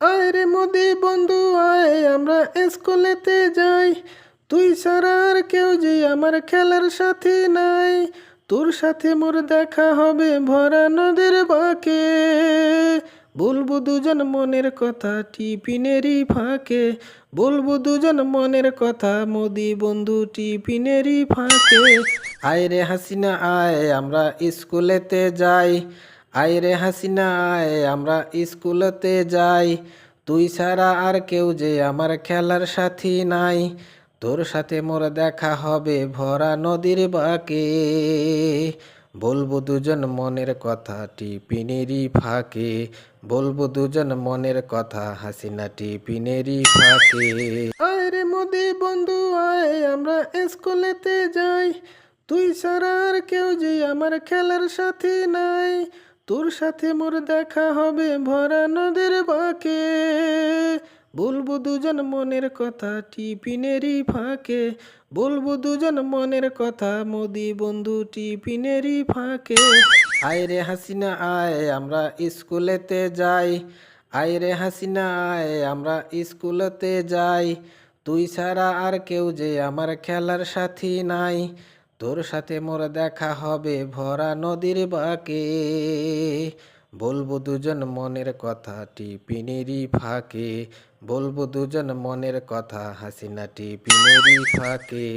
আয় রে মোদি বন্ধু, আয়, আমরা স্কুলেতে যাই। তুই ছাড়া আর কেউ যে আমার খেলার সাথী নাই। তোর সাথে মোর দেখা হবে ভরা নদীর বাঁকে। বলব দুজন মনের কথা টিফিনেরই ফাঁকে। বলব দুজন মনের কথা মোদি বন্ধু টিফিনেরই ফাঁকে। আয় রে হাসিনা, আয়, আমরা স্কুলেতে যাই। আয় রে হাসিনা আয় আমরা স্কুলেতে যাই। তুই ছাড়া আর কেউ যে আমার খেলার সাথী নাই। তোর সাথে মোর দেখা হবে ভরা নদীর বাঁকে। বলব দুজন মনের কথা টিপিনেরই ফাঁকে। বলব দুজন মনের কথা হাসিনা টিপিনেরই ফাঁকে। আয় রে মোদি বন্ধু, আয়, আমরা স্কুলেতে যাই। তুই ছাড়া আর কেউ যে আমার খেলার সাথী নাই। তোর সাথে মোর দেখা হবে ভরা নদীর বাঁকে। বলব দুজন মনের কথা টিফিনেরই ফাঁকে। বলব দুজন মনের কথা মোদি বন্ধু টিফিনেরই ফাঁকে। আয় রে হাসিনা, আয়, আমরা স্কুলেতে যাই। আয় রে হাসিনা, আয়, আমরা স্কুলেতে যাই। তুই ছাড়া আর কেউ যে আমার খেলার সাথী নাই। তোর সাথে মোর দেখা হবে ভরা নদীর বাঁকে। বলব দুজন মনের কথা টিপিনেরই ফাঁকে। বলব দুজন মনের কথা হাসিনা টিপিনেরই ফাঁকে।